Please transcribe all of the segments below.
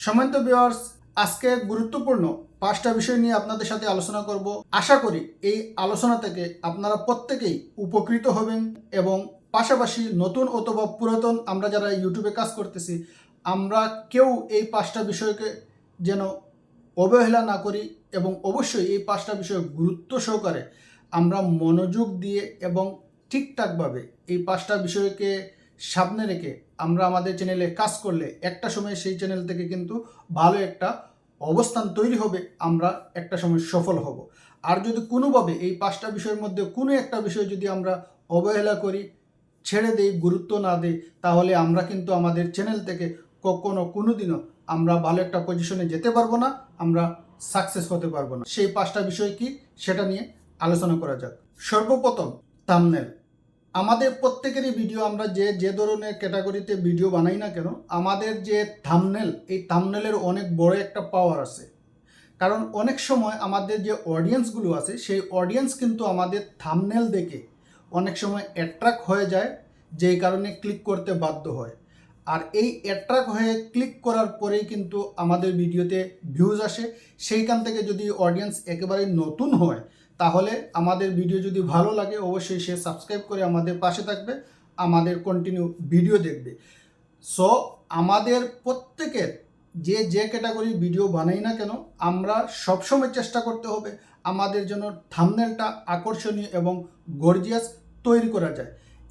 সম্মানিত ভিউয়ার্স আজকে গুরুত্বপূর্ণ পাঁচটা বিষয় নিয়ে আপনাদের সাথে আলোচনা করব। আশা করি এই আলোচনা থেকে আপনারা প্রত্যেকেই উপকৃত হবেন এবং পাশাপাশি নতুন অথবা পুরাতন আমরা যারা ইউটিউবে কাজ করতেছি, আমরা কেউ এই পাঁচটা বিষয়কে যেন অবহেলা না করি এবং অবশ্যই এই পাঁচটা বিষয় গুরুত্ব সহকারে আমরা মনোযোগ দিয়ে এবং ঠিকঠাকভাবে এই পাঁচটা বিষয়কে সামনে রেখে আমরা আমাদের চ্যানেলে কাজ করলে একটা সময় সেই চ্যানেল থেকে কিন্তু ভালো একটা অবস্থান তৈরি হবে, আমরা একটা সময় সফল হব। আর যদি কোনোভাবে এই পাঁচটা বিষয়ের মধ্যে কোনো একটা বিষয় যদি আমরা অবহেলা করি, ছেড়ে দেই, গুরুত্ব না দেই, তাহলে আমরা কিন্তু আমাদের চ্যানেল থেকে কখনো কোনো দিনও আমরা ভালো একটা পজিশনে যেতে পারব না, আমরা সাকসেস হতে পারব না। সেই পাঁচটা বিষয় কি, সেটা নিয়ে আলোচনা করা যাক। সর্বপ্রথম থাম্বনেল আমাদের প্রত্যেকেরই ভিডিও আমরা যে যে ধরনের ক্যাটাগরিতে ভিডিও বানাই না কেন, আমাদের যে থামনেল এই থামনেলের অনেক বড় একটা পাওয়ার আছে। কারণ অনেক সময় আমাদের যে অডিয়েন্সগুলো আছে, সেই অডিয়েন্স কিন্তু আমাদের থামনেল দেখে অনেক সময় অ্যাট্রাক্ট হয়ে যায়, যেই কারণে ক্লিক করতে বাধ্য হয়। আর এই অ্যাট্রাক্ট হয়ে ক্লিক করার পরেই কিন্তু আমাদের ভিডিওতে ভিউজ আসে। সেইখান থেকে যদি অডিয়েন্স একেবারে নতুন হয় তাহলে আমাদের ভিডিও যদি ভালো লাগে, অবশ্যই সে সাবস্ক্রাইব করে আমাদের পাশে থাকবে, আমাদের কন্টিনিউ ভিডিও দেখবে। সো আমাদের প্রত্যেকের যে যে ক্যাটাগরি ভিডিও বানাই না কেন, আমরা সবসময় চেষ্টা করতে হবে আমাদের জন্য থামনেলটা আকর্ষণীয় এবং গর্জিয়াস তৈরি করা যায়।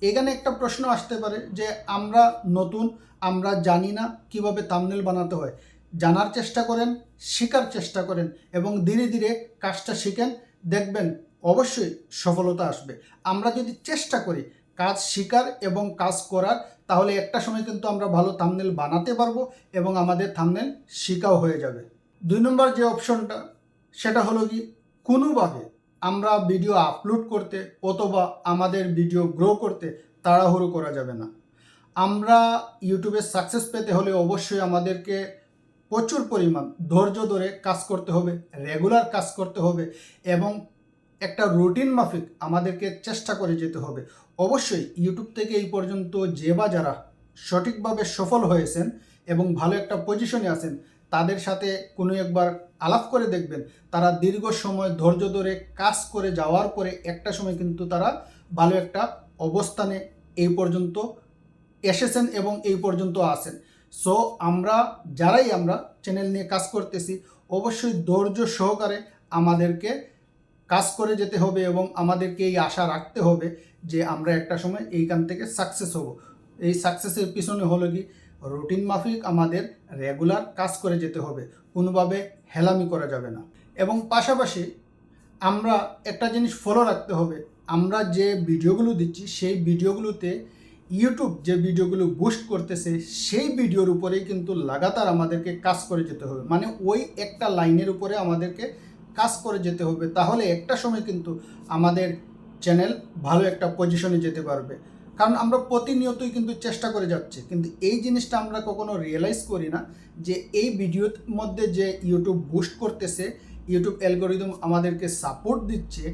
এখানে একটা প্রশ্ন আসতে পারে যে, আমরা নতুন, আমরা জানি না কীভাবে থামনেল বানাতে হয়। জানার চেষ্টা করেন, শেখার চেষ্টা করেন এবং ধীরে ধীরে কাজটা শিখেন। দেখবেন অবশ্যই সফলতা আসবে। আমরা যদি চেষ্টা করি কাজ শেখার এবং কাজ করার, তাহলে একটা সময় কিন্তু আমরা ভালো থামনেল বানাতে পারব এবং আমাদের থামনেল শেখাও হয়ে যাবে। দুই নম্বর যে অপশনটা সেটা হলো কি কোনোভাবে আমরা ভিডিও আপলোড করতে অথবা আমাদের ভিডিও গ্রো করতে তাড়াহুড়ো করা যাবে না। আমরা ইউটিউবে সাকসেস পেতে হলে অবশ্যই আমাদেরকে প্রচুর পরিমাণ ধৈর্য ধরে কাজ করতে হবে রেগুলার কাজ করতে হবে এবং একটা রুটিন মাফিক আমাদেরকে চেষ্টা করে যেতে হবে। অবশ্যই ইউটিউব থেকে এই পর্যন্ত যে বা যারা সঠিকভাবে সফল হয়েছেন এবং ভালো একটা পজিশনে আছেন, তাদের সাথে কোনো একবার আলাপ করে দেখবেন। তারা দীর্ঘ সময় ধৈর্য ধরে কাজ করে যাওয়ার পরে একটা সময় কিন্তু তারা ভালো একটা অবস্থানে এই পর্যন্ত এসেছেন এবং এই পর্যন্ত আসেন সো আমরা, যারাই আমরা চ্যানেল নিয়ে কাজ করতেছি, অবশ্যই ধৈর্য সহকারে আমাদেরকে কাজ করে যেতে হবে এবং আমাদেরকে এই আশা রাখতে হবে যে আমরা একটা সময় এইখান থেকে সাকসেস হব। এই সাকসেসের পিছনে হলো কি? রুটিন মাফিক আমাদের রেগুলার কাজ করে যেতে হবে। কোনোভাবে হেলামি করা যাবে না। এবং পাশাপাশি আমরা একটা জিনিস ফলো রাখতে হবে। আমরা যে ভিডিওগুলো দিচ্ছি, সেই ভিডিওগুলোতে ইউটিউব যে ভিডিওগুলো বুস্ট করতেছে, সেই ভিডিওর উপরেই কিন্তু লাগাতার আমাদেরকে কাজ করে যেতে হবে। মানে ওই একটা লাইনের উপরে আমাদেরকে কাজ করে যেতে হবে। তাহলে একটা সময় কিন্তু আমাদের চ্যানেল ভালো একটা পজিশনে যেতে পারবে। কারণ আমরা প্রতিনিয়তই কিন্তু চেষ্টা করে যাচ্ছি। কিন্তু এই জিনিসটা আমরা কখনো রিয়েলাইজ করি না যে এই ভিডিওর মধ্যে যে ইউটিউব বুস্ট করতেছে ইউটিউব অ্যালগোরিদম আমাদেরকে সাপোর্ট দিচ্ছে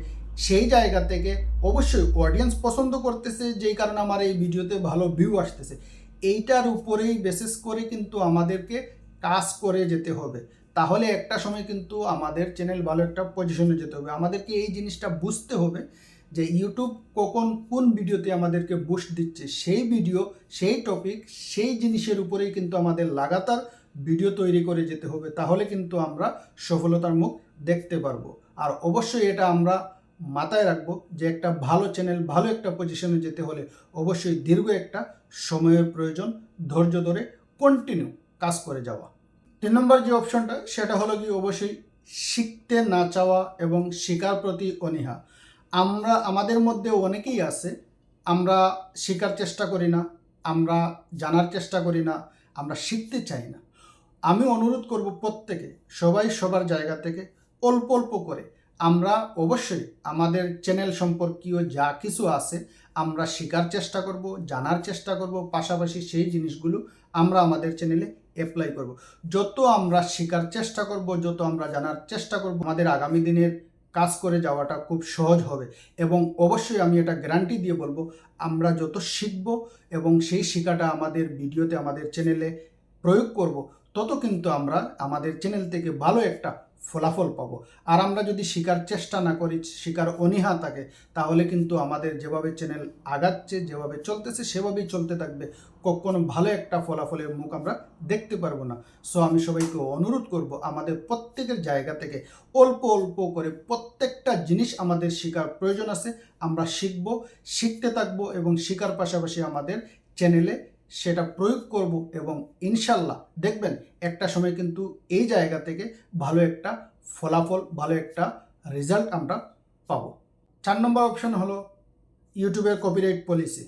সেই জায়গা থেকে অবশ্যই অডিয়েন্স পছন্দ করতেছে, যেই কারণে আমার এই ভিডিওতে ভালো ভিউ আসতেছে। এইটার উপরেই বেসিস করে কিন্তু আমাদেরকে কাজ করে যেতে হবে। তাহলে একটা সময় কিন্তু আমাদের চ্যানেল ভালো একটা পজিশনে যেতে হবে। আমাদেরকে এই জিনিসটা বুঝতে হবে যে ইউটিউব কখন কোন ভিডিওতে আমাদেরকে বুস্ট দিচ্ছে, সেই ভিডিও সেই টপিক সেই জিনিসের উপরেই কিন্তু আমাদের লাগাতার ভিডিও তৈরি করে যেতে হবে। তাহলে কিন্তু আমরা সফলতার মুখ দেখতে পারব। আর অবশ্যই এটা আমরা মাথায় রাখব যে একটা ভালো চ্যানেল ভালো একটা পজিশনে যেতে হলে অবশ্যই দীর্ঘ একটা সময়ের প্রয়োজন, ধৈর্য ধরে কন্টিনিউ কাজ করে যাওয়া। তিন নম্বর যে অপশনটা সেটা হলো কি অবশ্যই শিখতে না চাওয়া এবং শেখার প্রতি অনীহা। আমরা, আমাদের মধ্যে অনেকেই আছে, আমরা শেখার চেষ্টা করি না, আমরা জানার চেষ্টা করি না, আমরা শিখতে চাই না। আমি অনুরোধ করব প্রত্যেকে, সবাই সবার জায়গা থেকে অল্প অল্প করে আমরা অবশ্যই আমাদের চ্যানেল সম্পর্কীয় যা কিছু আছে, আমরা শেখার চেষ্টা করব, জানার চেষ্টা করব, পাশাপাশি সেই জিনিসগুলো আমরা আমাদের চ্যানেলে অ্যাপ্লাই করব। যত আমরা শেখার চেষ্টা করব, যত আমরা জানার চেষ্টা করব, আমাদের আগামী দিনের কাজ করে যাওয়াটা খুব সহজ হবে। এবং অবশ্যই আমি এটা গ্যারান্টি দিয়ে বলব, আমরা যত শিখব এবং সেই শেখাটা আমাদের ভিডিওতে আমাদের চ্যানেলে প্রয়োগ করব, তত কিন্তু আমরা আমাদের চ্যানেল থেকে ভালো একটা ফলাফল পাব। আর আমরা যদি শেখার চেষ্টা না করি, শিকার অনীহা থাকে, তাহলে কিন্তু আমাদের যেভাবে চ্যানেল আগাচ্ছে, যেভাবে চলতেছে, সেভাবেই চলতে থাকবে। কখনো ভালো একটা ফলাফলের মুখ আমরা দেখতে পারব না। সো আমি সবাইকে অনুরোধ করব, আমাদের প্রত্যেকের জায়গা থেকে অল্প অল্প করে প্রত্যেকটা জিনিস আমাদের শেখার প্রয়োজন আছে। আমরা শিখব, শিখতে থাকব এবং শেখার পাশাপাশি আমাদের চ্যানেলে সেটা প্রয়োগ করব এবং ইনশাল্লাহ দেখবেন একটা সময় কিন্তু এই জায়গা থেকে ভালো একটা ফলাফল, ভালো একটা রেজাল্ট আমরা পাবো। চার নম্বর অপশন হলো ইউটিউবের কপিরাইট পলিসি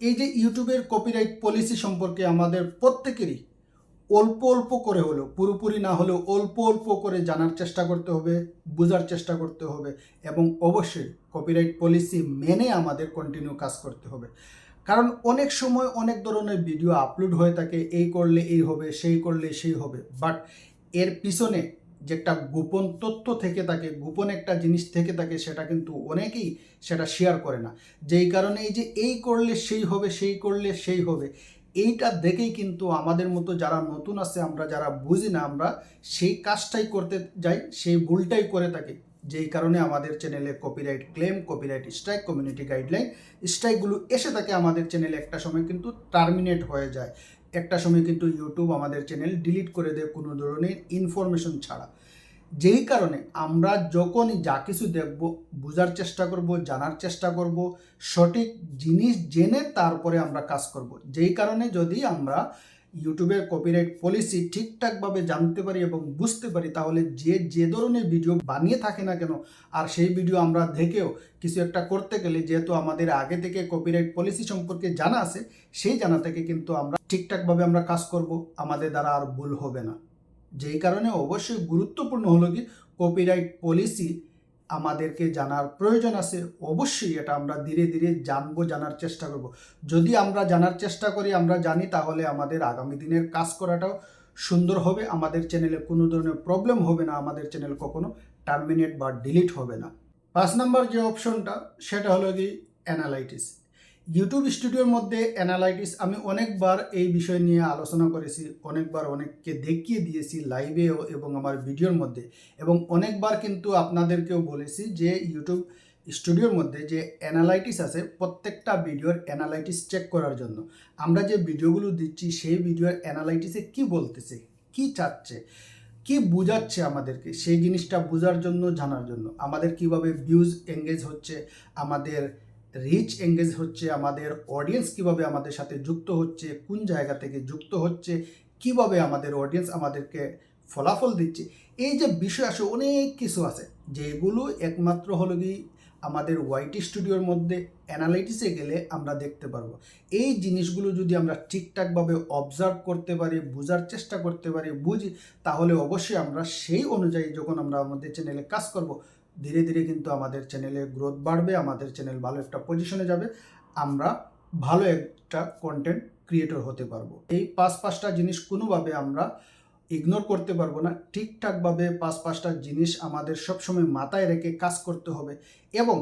এই যে ইউটিউবের কপিরাইট পলিসি সম্পর্কে আমাদের প্রত্যেকেরই অল্প অল্প করে হলেও, পুরোপুরি না হলেও অল্প অল্প করে জানার চেষ্টা করতে হবে, বোঝার চেষ্টা করতে হবে এবং অবশ্যই কপিরাইট পলিসি মেনে আমাদের কন্টিনিউ কাজ করতে হবে। কারণ অনেক সময় অনেক ধরনের ভিডিও আপলোড হয়ে থাকে, এই করলে এই হবে, সেই করলে সেই হবে। বাট এর পিছনে যে একটা গোপন তথ্য থেকে থাকে, গোপন একটা জিনিস থেকে থাকে, সেটা কিন্তু অনেকেই সেটা শেয়ার করে না। যেই কারণে এই যে এই করলে সেই হবে, সেই করলে সেই হবে, এইটা দেখেই কিন্তু আমাদের মতো যারা নতুন আছে, আমরা যারা বুঝি না, আমরা সেই কাজটাই করতে যাই, সেই ভুলটাই করে থাকি। যেই কারণে আমাদের চ্যানেলে copyright claim copyright strike community guideline স্ট্রাইকগুলো এসে থাকে আমাদের চ্যানেলে একটা সময় কিন্তু টার্মিনেট হয়ে যায়। একটা সময় কিন্তু ইউটিউব আমাদের চ্যানেল ডিলিট করে দেয় কোনো ধরনের ইনফরমেশন ছাড়া। যেই কারণে আমরা যখনই যা কিছু দেখব, বোঝার চেষ্টা করব, জানার চেষ্টা করব, সঠিক জিনিস জেনে তারপরে আমরা কাজ করব। যেই কারণে যদি আমরা ইউটিউবের কপিরাইট পলিসি ঠিকঠাকভাবে জানতে পারি এবং বুঝতে পারি, তাহলে যে যে ধরনের ভিডিও বানিয়ে থাকে না কেন, আর সেই ভিডিও আমরা দেখেও কিছু একটা করতে গেলে যেহেতু আমাদের আগে থেকে কপিরাইট পলিসি সম্পর্কে জানা আছে, সেই জানা থেকে কিন্তু আমরা ঠিকঠাকভাবে আমরা কাজ করব, আমাদের দ্বারা আর ভুল হবে না। যেই কারণে অবশ্যই গুরুত্বপূর্ণ হলো কি কপিরাইট পলিসি আমাদেরকে জানার প্রয়োজন আছে, অবশ্যই এটা আমরা ধীরে ধীরে জানব, জানার চেষ্টা করব। যদি আমরা জানার চেষ্টা করি, আমরা জানি, তাহলে আমাদের আগামী দিনের কাজ করাটাও সুন্দর হবে। আমাদের চ্যানেলে কোনো ধরনের প্রবলেম হবে না, আমাদের চ্যানেল কখনো টার্মিনেট বা ডিলিট হবে না। পাঁচ নাম্বার যে অপশনটা, সেটা হলো কি অ্যানালাইটিস। ইউটিউব স্টুডিওর মধ্যে অ্যানালাইটিস আমি অনেকবার এই বিষয় নিয়ে আলোচনা করেছি, অনেকবার অনেককে দেখিয়ে দিয়েছি লাইভেও এবং আমার ভিডিওর মধ্যে। এবং অনেকবার কিন্তু আপনাদেরকেও বলেছি যে ইউটিউব স্টুডিওর মধ্যে যে অ্যানালাইটিস আছে, প্রত্যেকটা ভিডিওর অ্যানালাইটিস চেক করার জন্য। আমরা যে ভিডিওগুলো দিচ্ছি, সেই ভিডিওর অ্যানালাইটিসে কি বলতেছে, কি চাচ্ছে, কি বোঝাচ্ছে আমাদেরকে, সেই জিনিসটা বোঝার জন্য, জানার জন্য। আমাদের কীভাবে ভিউজ এঙ্গেজ হচ্ছে, আমাদের রিচ এঙ্গেজ হচ্ছে আমাদের অডিয়েন্স কীভাবে আমাদের সাথে যুক্ত হচ্ছে, কোন জায়গা থেকে যুক্ত হচ্ছে, কীভাবে আমাদের অডিয়েন্স আমাদেরকে ফলাফল দিচ্ছে, এই যে বিষয় আছে অনেক কিছু আছে, যেগুলো একমাত্র হলো কি আমাদের ওয়াইটি স্টুডিওর মধ্যে অ্যানালাইটিসে গেলে আমরা দেখতে পারব। এই জিনিসগুলো যদি আমরা ঠিকঠাকভাবে অবজার্ভ করতে পারি, বোঝার চেষ্টা করতে পারি, বুঝি, তাহলে অবশ্যই আমরা সেই অনুযায়ী যখন আমরা আমাদের চ্যানেলে কাজ করব ধীরে ধীরে কিন্তু আমাদের চ্যানেলে গ্রোথ বাড়বে, আমাদের চ্যানেল ভালো একটা পজিশনে যাবে, আমরা ভালো একটা কন্টেন্ট ক্রিয়েটর হতে পারব। এই পাঁচ পাঁচটা জিনিস কোনোভাবে আমরা ইগনোর করতে পারব না, ঠিকঠাকভাবে পাঁচ পাঁচটা জিনিস আমাদের সবসময় মাথায় রেখে কাজ করতে হবে এবং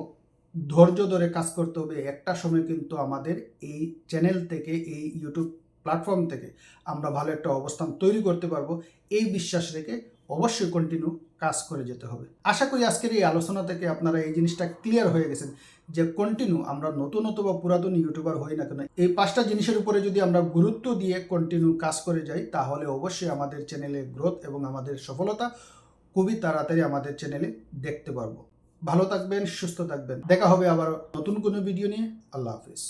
ধৈর্য ধরে কাজ করতে হবে। একটা সময় কিন্তু আমাদের এই চ্যানেল থেকে, এই ইউটিউব প্ল্যাটফর্ম থেকে আমরা ভালো একটা অবস্থান তৈরি করতে পারব। এই বিশ্বাস রেখে অবশ্যই কন্টিনিউ কাজ করে যেতে হবে। আশা করি আজকের এই আলোচনা থেকে আপনারা এই জিনিসটা ক্লিয়ার হয়ে গেছেন যে কন্টিনিউ আমরা নতুন অথবা পুরাতন ইউটিউবার হই না কেন, এই পাঁচটা জিনিসের উপরে যদি আমরা গুরুত্ব দিয়ে কন্টিনিউ কাজ করে যাই, তাহলে অবশ্যই আমাদের চ্যানেলে গ্রোথ এবং আমাদের সফলতা খুবই তাড়াতাড়ি আমাদের চ্যানেলে দেখতে পারব। ভালো থাকবেন, সুস্থ থাকবেন। দেখা হবে আবার নতুন কোনো ভিডিও নিয়ে। আল্লাহ হাফিজ।